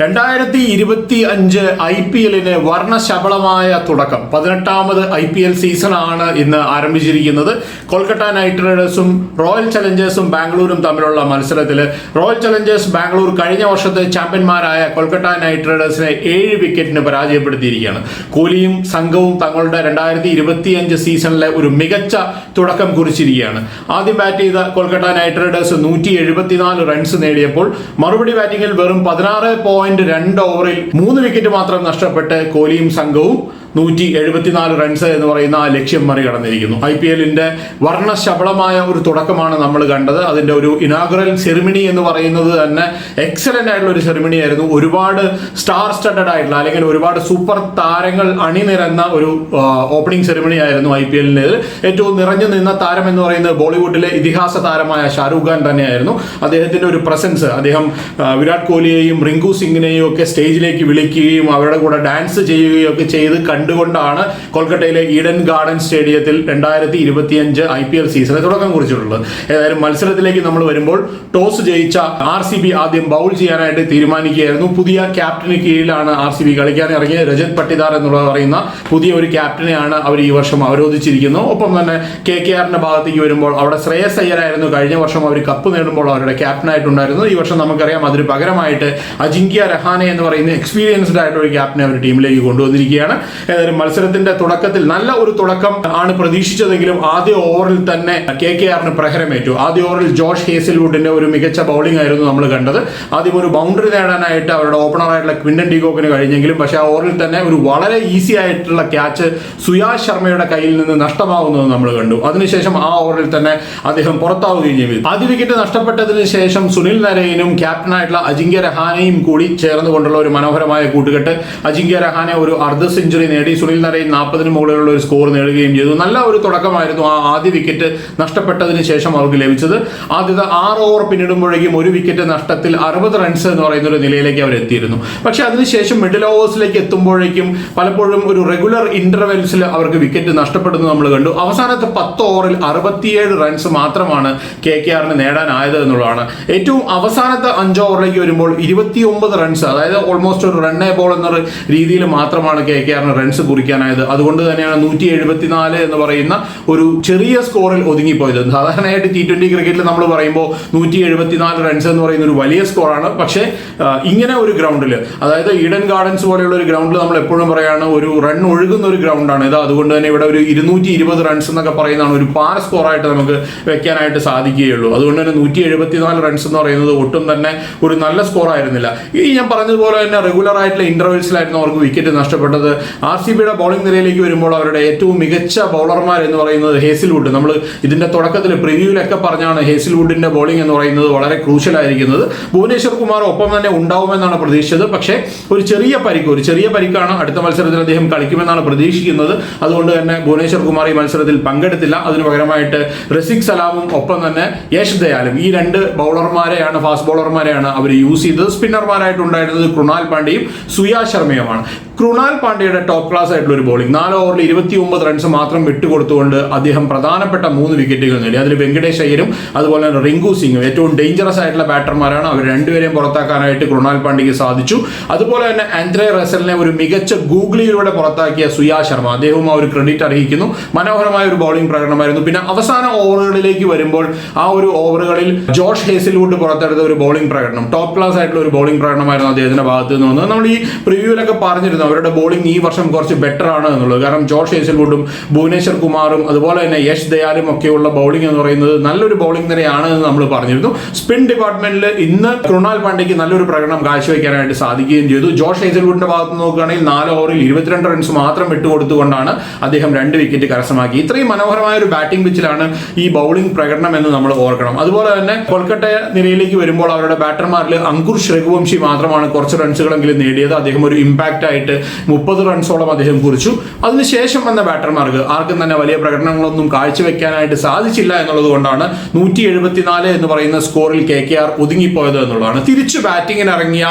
രണ്ടായിരത്തി ഇരുപത്തി അഞ്ച് ഐ പി എല്ലിന് വർണശബളമായ തുടക്കം. പതിനെട്ടാമത് ഐ പി എൽ സീസണാണ് ഇന്ന് ആരംഭിച്ചിരിക്കുന്നത്. കൊൽക്കത്ത നൈറ്റ് റൈഡേഴ്സും റോയൽ ചലഞ്ചേഴ്സും ബാംഗ്ലൂരും തമ്മിലുള്ള മത്സരത്തിൽ റോയൽ ചലഞ്ചേഴ്സ് ബാംഗ്ലൂർ കഴിഞ്ഞ വർഷത്തെ ചാമ്പ്യന്മാരായ കൊൽക്കത്ത നൈറ്റ് റൈഡേഴ്സിനെ ഏഴ് വിക്കറ്റിന് പരാജയപ്പെടുത്തിയിരിക്കുകയാണ്. കോഹ്ലിയും സംഘവും തങ്ങളുടെ രണ്ടായിരത്തി ഇരുപത്തി അഞ്ച് സീസണിലെ ഒരു മികച്ച തുടക്കം കുറിച്ചിരിക്കുകയാണ്. ആദ്യം ബാറ്റ് ചെയ്ത കൊൽക്കത്ത നൈറ്റ് റൈഡേഴ്സ് നൂറ്റി എഴുപത്തിനാല് റൺസ് നേടിയപ്പോൾ മറുപടി ബാറ്റിംഗിൽ വെറും പതിനാറ് പോയിന്റ് രണ്ട് ഓവറിൽ മൂന്ന് വിക്കറ്റ് മാത്രം നഷ്ടപ്പെട്ട് കോഹ്ലിയും സംഘവും നൂറ്റി എഴുപത്തിനാല് റൺസ് എന്ന് പറയുന്ന ആ ലക്ഷ്യം മറികടന്നിരിക്കുന്നു. ഐ പി എല്ലിന്റെ വർണശബളമായ ഒരു തുടക്കമാണ് നമ്മൾ കണ്ടത്. അതിന്റെ ഒരു ഇനാഗുറൽ സെറിമണി എന്ന് പറയുന്നത് തന്നെ എക്സലന്റ് ആയിട്ടുള്ള ഒരു സെറിമണി ആയിരുന്നു. ഒരുപാട് സ്റ്റാർ സ്റ്റഡഡ് ആയിട്ടുള്ള അല്ലെങ്കിൽ ഒരുപാട് സൂപ്പർ താരങ്ങൾ അണിനിരന്ന ഒരു ഓപ്പണിംഗ് സെറിമണി ആയിരുന്നു ഐ പി എല്ലിന് ഏറ്റവും നിറഞ്ഞു നിന്ന താരം എന്ന് പറയുന്നത് ബോളിവുഡിലെ ഇതിഹാസ താരമായ ഷാരൂഖ് ഖാൻ തന്നെയായിരുന്നു. അദ്ദേഹത്തിന്റെ ഒരു പ്രസൻസ് അദ്ദേഹം വിരാട് കോഹ്ലിയെയും റിങ്കു സിംഗിനെയും ഒക്കെ സ്റ്റേജിലേക്ക് വിളിക്കുകയും അവരുടെ കൂടെ ഡാൻസ് ചെയ്യുകയും ഒക്കെ ചെയ്ത് കണ്ടുകൊണ്ടാണ് കൊൽക്കത്തയിലെ ഈഡൻ ഗാർഡൻ സ്റ്റേഡിയത്തിൽ രണ്ടായിരത്തി ഇരുപത്തിയഞ്ച് ഐ പി എൽ സീസണിൽ തുടക്കം കുറിച്ചിട്ടുള്ളത്. ഏതായാലും മത്സരത്തിലേക്ക് നമ്മൾ വരുമ്പോൾ ടോസ് ജയിച്ച ആർ സി ബി ആദ്യം ബൗൾ ചെയ്യാനായിട്ട് തീരുമാനിക്കുകയായിരുന്നു. പുതിയ ക്യാപ്റ്റന് കീഴിലാണ് ആർ സി ബി കളിക്കാൻ ഇറങ്ങിയ രജത് പട്ടിദാർ എന്നുള്ള പറയുന്ന പുതിയ ഒരു ക്യാപ്റ്റനെയാണ് അവർ ഈ വർഷം അവരോധിച്ചിരിക്കുന്നത്. ഒപ്പം തന്നെ കെ കെ ആറിന്റെ ഭാഗത്തേക്ക് വരുമ്പോൾ അവിടെ ശ്രേയസ് അയ്യരായിരുന്നു കഴിഞ്ഞ വർഷം അവർ കപ്പ് നേടുമ്പോൾ അവരുടെ ക്യാപ്റ്റനായിട്ടുണ്ടായിരുന്നു ഈ വർഷം നമുക്കറിയാം അതിന് പകരമായിട്ട് അജിങ്ക്യ രഹാനെ എന്ന് പറയുന്ന എക്സ്പീരിയൻസ്ഡ് ആയിട്ടുള്ള ഒരു ക്യാപ്റ്റനെ അവർ ടീമിലേക്ക് കൊണ്ടുവന്നിരിക്കുകയാണ്. ഏതായാലും മത്സരത്തിന്റെ തുടക്കത്തിൽ നല്ല ഒരു തുടക്കം ആണ് പ്രതീക്ഷിച്ചതെങ്കിലും ആദ്യ ഓവറിൽ തന്നെ കെ കെ ആറിന് പ്രഹരമേറ്റു. ആദ്യ ഓവറിൽ ജോഷ് ഹേസിൽവുഡിന്റെ ഒരു മികച്ച ബൗളിംഗ് ആയിരുന്നു നമ്മൾ കണ്ടത്. ആദ്യം ഒരു ബൗണ്ടറി നേടാനായിട്ട് അവരുടെ ഓപ്പണറായിട്ടുള്ള ക്വിന്റൻ ഡിഗോക്കിന് കഴിഞ്ഞെങ്കിലും പക്ഷേ ആ ഓവറിൽ തന്നെ ഒരു വളരെ ഈസി ആയിട്ടുള്ള ക്യാച്ച് സുയാ ശർമ്മയുടെ കയ്യിൽ നിന്ന് നഷ്ടമാവുന്നത് നമ്മൾ കണ്ടു. അതിനുശേഷം ആ ഓവറിൽ തന്നെ അദ്ദേഹം പുറത്താവുകയും ചെയ്തു. ആദ്യ വിക്കറ്റ് നഷ്ടപ്പെട്ടതിന് ശേഷം സുനിൽ നരയിനും ക്യാപ്റ്റനായിട്ടുള്ള അജിങ്ക്യ രഹാനെയും കൂടി ചേർന്നുകൊണ്ടുള്ള ഒരു മനോഹരമായ കൂട്ടുകെട്ട്. അജിങ്ക്യ രഹാനെ ഒരു അർദ്ധ സെഞ്ചുറി നേടി സുനിൽ നരയിൻ നാൽപ്പതിന് മുകളിലുള്ള ഒരു സ്കോർ നേടുകയും ചെയ്തു. നല്ല ഒരു തുടക്കമായിരുന്നു ആ ആദ്യ വിക്കറ്റ് നഷ്ടപ്പെട്ടതിന് ശേഷം അവർക്ക് ലഭിച്ചത്. ആദ്യത്തെ ആറ് ഓവർ പിന്നിടുമ്പോഴേക്കും ഒരു വിക്കറ്റ് നഷ്ടത്തിൽ അറുപത് റൺസ് എന്ന് പറയുന്ന ഒരു നിലയിലേക്ക് അവർ എത്തിയിരുന്നു. പക്ഷെ അതിനുശേഷം മിഡിൽ ഓവേഴ്സിലേക്ക് എത്തുമ്പോഴേക്കും പലപ്പോഴും ഒരു റെഗുലർ ഇന്റർവെൽസിൽ അവർക്ക് വിക്കറ്റ് നഷ്ടപ്പെടുന്നത് നമ്മൾ കണ്ടു. അവസാനത്തെ പത്ത് ഓവറിൽ അറുപത്തിയേഴ് റൺസ് മാത്രമാണ് കെ കെ ആറിന് നേടാനായത് എന്നുള്ളതാണ്. ഏറ്റവും അവസാനത്തെ അഞ്ച് ഓവറിലേക്ക് വരുമ്പോൾ ഇരുപത്തിയൊമ്പത് റൺസ് അതായത് ഓൾമോസ്റ്റ് ഒരു റണ്ണേ ബോൾ എന്ന രീതിയിൽ മാത്രമാണ് കെ കെ ആറിന് റൺസ് കുറിക്കാനായത്. അതുകൊണ്ട് തന്നെയാണ് നൂറ്റി എഴുപത്തിനാല് എന്ന് പറയുന്ന ഒരു ചെറിയ സ്കോറിൽ ഒതുങ്ങിപ്പോയത്. സാധാരണയായിട്ട് ടി ട്വന്റി ക്രിക്കറ്റിൽ നമ്മൾ പറയുമ്പോൾ നൂറ്റി എഴുപത്തിനാല് റൺസ് എന്ന് പറയുന്ന ഒരു വലിയ സ്കോറാണ് പക്ഷേ ഇങ്ങനെ ഒരു ഗ്രൗണ്ടിൽ അതായത് ഈഡൻ ഗാർഡൻസ് പോലെയുള്ള ഒരു ഗ്രൗണ്ടിൽ നമ്മൾ എപ്പോഴും പറയാണ് ഒരു റൺ ഒഴുകുന്ന ഒരു ഗ്രൗണ്ടാണ് ഇത് അതുകൊണ്ട് തന്നെ ഇവിടെ ഒരു ഇരുന്നൂറ്റി ഇരുപത് റൺസ് എന്നൊക്കെ പറയുന്നതാണ് ഒരു പാർ സ്കോറായിട്ട് നമുക്ക് വെക്കാനായിട്ട് സാധിക്കുകയുള്ളൂ. അതുകൊണ്ട് തന്നെ നൂറ്റി എഴുപത്തിനാല് റൺസ് എന്ന് പറയുന്നത് ഒട്ടും തന്നെ ഒരു നല്ല സ്കോർ ആയിരുന്നില്ല. ഈ ഞാൻ പറഞ്ഞതുപോലെ തന്നെ റെഗുലർ ആയിട്ടുള്ള ഇന്റർവെൽസിലായിരുന്നു അവർക്ക് വിക്കറ്റ് നഷ്ടപ്പെട്ടത്. ആർ സി ബിയുടെ ബൗളിംഗ് നിരയിലേക്ക് വരുമ്പോൾ അവരുടെ ഏറ്റവും മികച്ച ബൗളർമാർ എന്ന് പറയുന്നത് ഹേസിൽവുഡ്. നമ്മൾ ഇതിന്റെ തുടക്കത്തിൽ പ്രിവ്യൂവിലൊക്കെ പറഞ്ഞാണ് ഹേസിൽവുഡിന്റെ ബോളിംഗ് എന്ന് പറയുന്നത് വളരെ ക്രൂഷ്യൽ ആയിരിക്കുന്നത് ഭുവനേശ്വർ കുമാർ ഒപ്പം തന്നെ ഉണ്ടാവുമെന്നാണ് പ്രതീക്ഷിച്ചത്. പക്ഷേ ഒരു ചെറിയ പരിക്ക് ഒരു ചെറിയ പരിക്കാണ് അടുത്ത മത്സരത്തിൽ അദ്ദേഹം കളിക്കുമെന്നാണ് പ്രതീക്ഷിക്കുന്നത്. അതുകൊണ്ട് തന്നെ ഭുവനേശ്വർ കുമാർ ഈ മത്സരത്തിൽ പങ്കെടുത്തില്ല. അതിനു പകരമായിട്ട് റസിക് സലാമും ഒപ്പം തന്നെ യേശ് ദയാലും. ഈ രണ്ട് ബൗളർമാരെയാണ് ഫാസ്റ്റ് ബൗളർമാരെയാണ് അവർ യൂസ് ചെയ്തത്. സ്പിന്നർമാരായിട്ടുണ്ടായിരുന്നത് കൃണാൽ പാണ്ഡ്യയും സുയാ ശർമ്മയുമാണ്. കൃണാൽ പാണ്ഡ്യയുടെ ടോപ്പ് ക്ലാസ് ആയിട്ടുള്ള ഒരു ബോളിംഗ് നാല് ഓവറിൽ ഇരുപത്തി ഒമ്പത് റൺസ് മാത്രം വിട്ടുകൊടുത്തുകൊണ്ട് അദ്ദേഹം പ്രധാനപ്പെട്ട മൂന്ന് വിക്കറ്റുകൾ നേടി. അതിൽ വെങ്കടേഷ് അയ്യരും അതുപോലെ തന്നെ റിങ്കു സിംഗും ഏറ്റവും ഡേഞ്ചറസ് ആയിട്ടുള്ള ബാറ്റർമാരാണ് അവർ രണ്ടുപേരെയും പുറത്താക്കാനായിട്ട് കൃണാൽ പാണ്ഡ്യയ്ക്ക് സാധിച്ചു. അതുപോലെ തന്നെ ആൻഡ്രേ റസലിനെ ഒരു മികച്ച ഗൂഗിളിയിലൂടെ പുറത്താക്കിയ സുയാ ശർമ്മ. അദ്ദേഹവും ആ ഒരു ക്രെഡിറ്റ് അർഹിക്കുന്നു. മനോഹരമായ ഒരു ബോളിംഗ് പ്രകടനമായിരുന്നു. പിന്നെ അവസാന ഓവറുകളിലേക്ക് വരുമ്പോൾ ആ ഒരു ഓവറുകളിൽ ജോഷ് ഹേസിൽവുഡ് പുറത്തെടുത്ത ഒരു ബോളിംഗ് പ്രകടനം. ടോപ്പ് ക്ലാസ് ആയിട്ടുള്ള ഒരു ബോളിംഗ് പ്രകടനമായിരുന്നു അദ്ദേഹത്തിന്റെ ഭാഗത്ത് നിന്ന് നമ്മൾ ഈ പ്രിവ്യൂലൊക്കെ പറഞ്ഞിരുന്നു. അവരുടെ ബോളിംഗ് ഈ വർഷം കുറച്ച് ബെറ്റർ ആണ് എന്നുള്ളത്. കാരണം ജോഷ് ഹേസൽവുഡും ഭുവനേശ്വർ കുമാറും അതുപോലെ തന്നെ യശ് ദയാലും ഒക്കെയുള്ള ബൗളിംഗ് എന്ന് പറയുന്നത് നല്ലൊരു ബൗളിംഗ് തന്നെയാണ് എന്ന് നമ്മൾ പറഞ്ഞിരുന്നു. സ്പിൻ ഡിപ്പാർട്ട്മെന്റിൽ ഇന്ന് കൃണാൽ പാണ്ഡ്യയ്ക്ക് നല്ലൊരു പ്രകടനം കാഴ്ചവെക്കാനായിട്ട് സാധിക്കുകയും ചെയ്തു. ജോഷ് ഹേസൽവുഡിന്റെ ഭാഗത്ത് നോക്കുകയാണെങ്കിൽ നാല് ഓവറിൽ ഇരുപത്തിരണ്ട് റൺസ് മാത്രം വിട്ടുകൊടുത്തുകൊണ്ടാണ് അദ്ദേഹം രണ്ട് വിക്കറ്റ് കരസ്ഥമാക്കി. ഇത്രയും മനോഹരമായ ഒരു ബാറ്റിംഗ് പിച്ചിലാണ് ഈ ബൗളിംഗ് പ്രകടനം എന്ന് നമ്മൾ ഓർക്കണം. അതുപോലെ തന്നെ കൊൽക്കട്ട നിരയിലേക്ക് വരുമ്പോൾ അവരുടെ ബാറ്റർമാരിൽ അങ്കുർ ശ്രഘുവംശി മാത്രമാണ് കുറച്ച് റൺസുകളെങ്കിലും നേടിയത്. അദ്ദേഹം ഒരു ഇമ്പാക്റ്റ് ആയിട്ട് മുപ്പത് റൺസോളം അദ്ദേഹം കുറിച്ചു. അതിനുശേഷം വന്ന ബാറ്റർമാർക്ക് ആർക്കും തന്നെ വലിയ പ്രകടനങ്ങളൊന്നും കാഴ്ചവെക്കാനായിട്ട് സാധിച്ചില്ല എന്നുള്ളത് കൊണ്ടാണ് നൂറ്റി എഴുപത്തിനാല് എന്ന് പറയുന്ന സ്കോറിൽ കെ കെ ആർ ഒതുങ്ങിപ്പോയത് എന്നുള്ളതാണ്. തിരിച്ച് ബാറ്റിങ്ങിന് ഇറങ്ങിയ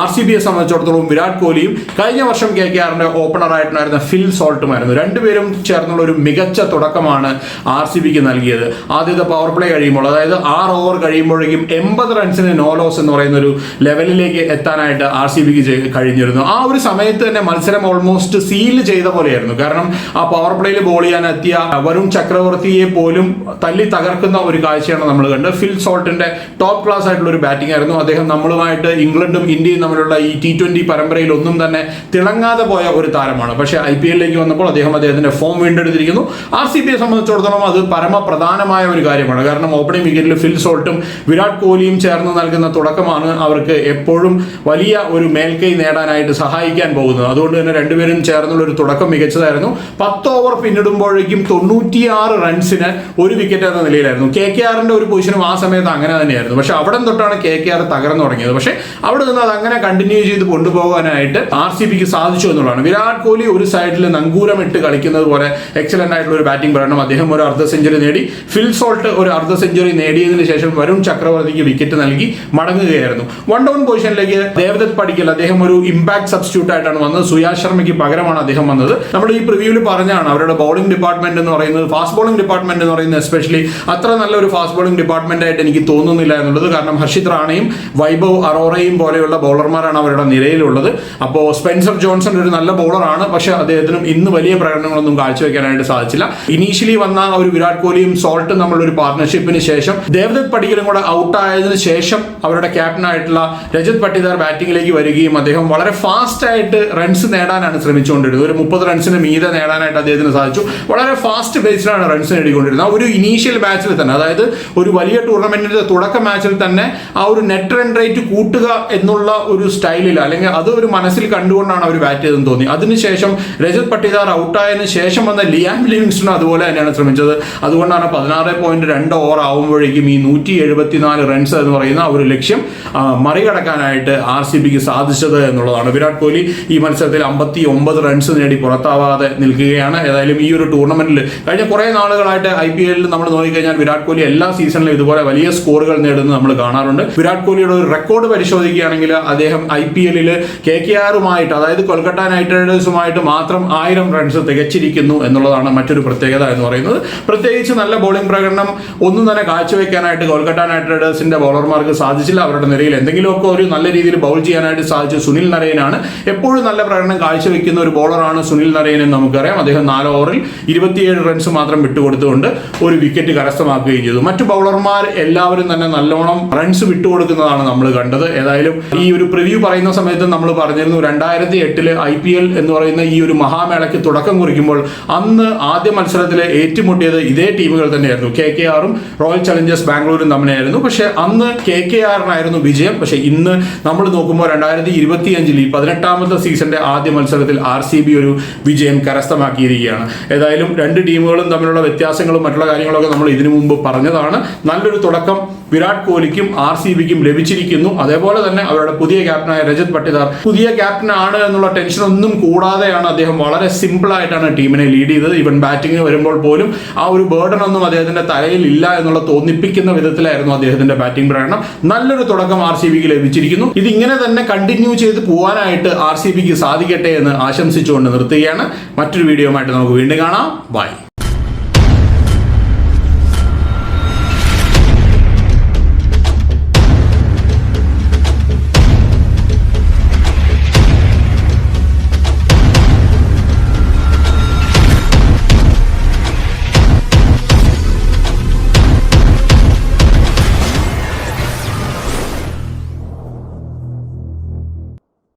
ആർ സി ബിയെ സംബന്ധിച്ചിടത്തോളം വിരാട് കോഹ്ലിയും കഴിഞ്ഞ വർഷം കെ കെ ആറിന്റെ ഓപ്പണറായിട്ടുണ്ടായിരുന്ന ഫിൽ സോൾട്ടുമായിരുന്നു. രണ്ടുപേരും ചേർന്നുള്ള ഒരു മികച്ച തുടക്കമാണ് ആർ സി ബിക്ക് നൽകിയത്. ആദ്യത്തെ പവർ പ്ലേ കഴിയുമ്പോൾ അതായത് ആറ് ഓവർ കഴിയുമ്പോഴേക്കും എൺപത് റൺസിന് നോ ലോസ് എന്ന് പറയുന്ന ഒരു ലെവലിലേക്ക് എത്താനായിട്ട് ആർ സി ബിക്ക് കഴിഞ്ഞിരുന്നു. ആ ഒരു സമയത്ത് തന്നെ മത്സരം ഓൾമോസ്റ്റ് സീൽ ചെയ്ത പോലെയായിരുന്നു. കാരണം ആ പവർ പ്ലേയിൽ ബോൾ ചെയ്യാൻ എത്തിയ വരുൺ ചക്രവർത്തിയെ പോലും തല്ലി തകർക്കുന്ന ഒരു കാഴ്ചയാണ് നമ്മൾ കണ്ടത്. ഫിൽ സോൾട്ടിന്റെ ടോപ്പ് ക്ലാസ് ആയിട്ടുള്ള ഒരു ബാറ്റിംഗ് ആയിരുന്നു. അദ്ദേഹം നമ്മളുമായിട്ട് ഇംഗ്ലണ്ടും ഇന്ത്യയും തമ്മിലുള്ള ഈ ടി ട്വന്റി പരമ്പരയിൽ ഒന്നും തന്നെ തിളങ്ങാതെ പോയ ഒരു താരമാണ്. പക്ഷേ ഐ പി എല്ലിലേക്ക് വന്നപ്പോൾ അദ്ദേഹം അദ്ദേഹത്തിന്റെ ഫോം വീണ്ടെടുത്തിരിക്കുന്നു. ആർ സി ബിയെ സംബന്ധിച്ചിടത്തോളം അത് പരമപ്രധാനമായ ഒരു കാര്യമാണ്. കാരണം ഓപ്പണിംഗ് വിക്കറ്റിൽ ഫിൽ സോൾട്ടും വിരാട് കോഹ്ലിയും ചേർന്ന് നൽകുന്ന തുടക്കമാണ് അവർക്ക് എപ്പോഴും വലിയ ഒരു മേൽക്കൈ നേടാനായിട്ട് സഹായിക്കാൻ പോകുന്നത്. അതുകൊണ്ട് തന്നെ രണ്ടുപേരും ചേർന്നുള്ള ഒരു തുടക്കം മികച്ചതായിരുന്നു. പത്ത് ഓവർ പിന്നിടുമ്പോഴേക്കും തൊണ്ണൂറ്റിയാറ് റൺസിന് ഒരു വിക്കറ്റ് എന്ന നിലയിലായിരുന്നു. കെ കെ ആറിന്റെ ഒരു പൊസിഷനും ആ സമയത്ത് അങ്ങനെ തന്നെയായിരുന്നു. പക്ഷെ അവിടെ തൊട്ടാണ് കെ കെ ആർ തകർന്നു തുടങ്ങിയത്. പക്ഷെ അവിടെ നിന്ന് അത് അങ്ങനെ കണ്ടിന്യൂ ചെയ്ത് കൊണ്ടുപോകാനായിട്ട് ആർ സി പിക്ക് സാധിച്ചു എന്നുള്ളതാണ്. വിരാട് കോഹ്ലി ഒരു സൈഡിൽ നങ്കൂരമിട്ട് കളിക്കുന്നത് പോലെ എക്സലന്റ് ആയിട്ടുള്ള ഒരു ബാറ്റിംഗ് പ്രകടനം അദ്ദേഹം ഒരു അർദ്ധ സെഞ്ചുറി നേടി. ഫിൽ സോൾട്ട് ഒരു അർദ്ധ സെഞ്ചുറി നേടിയതിന് ശേഷം വരുൺ ചക്രവർത്തിക്ക് വിക്കറ്റ് നൽകി മടങ്ങുകയായിരുന്നു. വൺ ഡൗൺ പൊസിഷനിലേക്ക് ദേവദത്ത് പഠിക്കൽ അദ്ദേഹം ഒരു ഇമ്പാക്ട് സബ്സ്റ്റിറ്റ്യൂട്ട് ആയിട്ടാണ് വന്നത് സുയാ ശർമ്മയ്ക്ക് പകരമാണ് അദ്ദേഹം വന്നത്. നമ്മൾ ഈ പ്രിവ്യൂവിൽ പറഞ്ഞാണ് അവരുടെ ബൗളിംഗ് ഡിപ്പാർട്ട്മെന്റ് എന്ന് പറയുന്നത് ഫാസ്റ്റ് ബോളിംഗ് ഡിപ്പാർട്ട്മെന്റ് എന്ന് പറയുന്നത് എസ്പെഷ്യലി അത്ര നല്ലൊരു ഫാസ്റ്റ് ബോളിംഗ് ഡിപ്പാർട്ട്മെന്റ് ആയിട്ട് എനിക്ക് തോന്നുന്നില്ല എന്നുള്ളത്. കാരണം ഹർഷിത് റാണയും വൈഭവ് അറോറയും പോലെയുള്ള ബൗളർമാരാണ് അവരുടെ നിരയിലുള്ളത്. അപ്പോൾ സ്പെൻസർ ജോൺസൺ ഒരു നല്ല ബൗളറാണ് പക്ഷേ അദ്ദേഹത്തിനും ഇന്ന് വലിയ പ്രകടനങ്ങളൊന്നും കാഴ്ചവെക്കാനായിട്ട് സാധിച്ചില്ല. ഇനീഷ്യലി വന്ന ഒരു വിരാട് കോഹ്ലിയും സോൾട്ടും നമ്മളൊരു പാർട്ണർഷിപ്പിന് ശേഷം ദേവദത്ത് പടിക്കലും കൂടെ ഔട്ട് ആയതിനു ശേഷം അവരുടെ ക്യാപ്റ്റനായിട്ടുള്ള രജത് പട്ടിദാർ ബാറ്റിംഗിലേക്ക് വരികയും അദ്ദേഹം വളരെ ഫാസ്റ്റ് ആയിട്ട് റൺസ് നേടാനാണ് ശ്രമിച്ചുകൊണ്ടിരുന്നത്. ഒരു മുപ്പത് റൺസിന് മീതെ നേടാനായിട്ട് അദ്ദേഹത്തിന് സാധിച്ചു. വളരെ ഫാസ്റ്റ് ബേസിലാണ് റൺസ് നേടിക്കൊണ്ടിരുന്നത്. ആ ഒരു ഇനീഷ്യൽ മാച്ചിൽ തന്നെ അതായത് ഒരു വലിയ ടൂർണമെന്റിന്റെ തുടക്ക മാച്ചിൽ തന്നെ ആ ഒരു നെറ്റ് റൺ റേറ്റ് കൂട്ടുക എന്നുള്ള ഒരു സ്റ്റൈലിൽ അല്ലെങ്കിൽ അത് ഒരു മനസ്സിൽ കണ്ടുകൊണ്ടാണ് അവർ ബാറ്റ് ചെയ്തെന്ന് തോന്നി. അതിനുശേഷം രജത് പട്ടിദാർ ഔട്ടായതിനു ശേഷം വന്ന ലിയാം ലിവിങ്സ്റ്റൺ അതുപോലെ തന്നെയാണ് ശ്രമിച്ചത്. അതുകൊണ്ടാണ് പതിനാറ് പോയിന്റ് രണ്ട് ഓവർ ആവുമ്പോഴേക്കും ഈ നൂറ്റി എഴുപത്തിനാല് റൺസ് എന്ന് പറയുന്ന ഒരു ലക്ഷ്യം മറികടക്കാനായിട്ട് ആർ സി ബിക്ക് സാധിച്ചത് എന്നുള്ളതാണ്. വിരാട് കോഹ്ലി ഈ മത്സരത്തിൽ അമ്പത്തി ഒമ്പത് റൺസ് നേടി പുറത്താവാതെ നിൽക്കുകയാണ്. ഏതായാലും ഈ ഒരു ടൂർണമെന്റിൽ കഴിഞ്ഞ കുറേ നാളുകളായിട്ട് ഐ പി എല്ലിൽ നമ്മൾ നോക്കിക്കഴിഞ്ഞാൽ വിരാട് കോഹ്ലി എല്ലാ സീസണിലും ഇതുപോലെ വലിയ സ്കോറുകൾ നേടുന്നത് നമ്മൾ കാണാറുണ്ട്. വിരാട് കോഹ്ലിയുടെ ഒരു റെക്കോർഡ് പരിശോധിക്കുകയാണെങ്കിൽ അദ്ദേഹം ഐ പി എല്ലിൽ കെ കെ ആറുമായിട്ട് അതായത് കൊൽക്കത്ത നൈറ്റ് റൈഡേഴ്സുമായിട്ട് മാത്രം ആയിരം റൺസ് തികച്ചിരിക്കുന്നു എന്നുള്ളതാണ് മറ്റൊരു പ്രത്യേകത എന്ന് പറയുന്നത്. പ്രത്യേകിച്ച് നല്ല ബോളിംഗ് പ്രകടനം ഒന്നും തന്നെ കാഴ്ചവെക്കാനായിട്ട് കൊൽക്കത്ത നൈറ്റ് റൈഡേഴ്സിന്റെ ബോളർമാർക്ക് സാധിച്ചില്ല. അവരുടെ നിരയിൽ എന്തെങ്കിലുമൊക്കെ ഒരു നല്ല രീതിയിൽ ബൗൾ ചെയ്യാനായിട്ട് സാധിച്ചു സുനിൽ നരയനാണ്. എപ്പോഴും നല്ല പ്രകടനം കാഴ്ചവെക്കുന്ന ഒരു ബോളറാണ് സുനിൽ നരയൻ എന്ന് നമുക്കറിയാം. അദ്ദേഹം നാല് ഓവറിൽ ഇരുപത്തിയേഴ് റൺസ് മാത്രം വിട്ടുകൊടുത്തുകൊണ്ട് ഒരു വിക്കറ്റ് കരസ്ഥമാക്കുകയും ചെയ്തു. മറ്റു ബൗളർമാർ എല്ലാവരും തന്നെ നല്ലോണം റൺസ് വിട്ടുകൊടുക്കുന്നതാണ് നമ്മൾ കണ്ടത്. ഏതായാലും ഈ ഒരു പ്രിവ്യൂ പറയുന്ന സമയത്ത് നമ്മൾ പറഞ്ഞിരുന്നു രണ്ടായിരത്തി എട്ടിൽ ഐ പി എൽ എന്ന് പറയുന്ന ഈ ഒരു മഹാമേളയ്ക്ക് തുടക്കം കുറിക്കുമ്പോൾ അന്ന് ആദ്യ മത്സരത്തിൽ ഏറ്റുമുട്ടിയത് ഇതേ ടീമുകൾ തന്നെയായിരുന്നു. കെ കെ ആറും റോയൽ ചലഞ്ചേഴ്സ് ബാംഗ്ലൂരും തമ്മിലായിരുന്നു. പക്ഷേ അന്ന് കെ കെ ആറിനായിരുന്നു വിജയം. പക്ഷേ ഇന്ന് നമ്മൾ നോക്കുമ്പോൾ രണ്ടായിരത്തി ഇരുപത്തി അഞ്ചിൽ ഈ പതിനെട്ടാമത്തെ സീസണിന്റെ ആദ്യ മത്സരത്തിൽ ആർ സി ബി ഒരു വിജയം കരസ്ഥമാക്കിയിരിക്കുകയാണ്. ഏതായാലും രണ്ട് ടീമുകളും തമ്മിലുള്ള വ്യത്യാസങ്ങളും മറ്റുള്ള കാര്യങ്ങളൊക്കെ നമ്മൾ ഇതിനു മുമ്പ് പറഞ്ഞതാണ്. നല്ലൊരു തുടക്കം വിരാട് കോഹ്ലിക്കും ആർ സി ബിക്കും ലഭിച്ചിരിക്കുന്നു. അതേപോലെ തന്നെ അവരുടെ പുതിയ ക്യാപ്റ്റനായ രജത് പട്ടിദാർ. പുതിയ ക്യാപ്റ്റൻ ആണ് എന്നുള്ള ടെൻഷൻ ഒന്നും കൂടാതെയാണ് അദ്ദേഹം വളരെ സിമ്പിൾ ആയിട്ടാണ് ടീമിനെ ലീഡ് ചെയ്തത്. ഇവൻ ബാറ്റിംഗ് വരുമ്പോൾ പോലും ആ ഒരു ബേർഡൻ ഒന്നും അദ്ദേഹത്തിന്റെ തലയിൽ ഇല്ല എന്നുള്ള തോന്നിപ്പിക്കുന്ന വിധത്തിലായിരുന്നു അദ്ദേഹത്തിന്റെ ബാറ്റിംഗ് പ്രകടനം. നല്ലൊരു തുടക്കം ആർ സി ബിക്ക് ലഭിച്ചിരിക്കുന്നു. ഇതിങ്ങനെ തന്നെ കണ്ടിന്യൂ ചെയ്ത് പോകാനായിട്ട് ആർ സി ബിക്ക് സാധിക്കട്ടെ എന്ന് ആശംസിച്ചുകൊണ്ട് നിർത്തുകയാണ്. മറ്റൊരു വീഡിയോ ആയിട്ട് നമുക്ക് വീണ്ടും കാണാം. ബൈ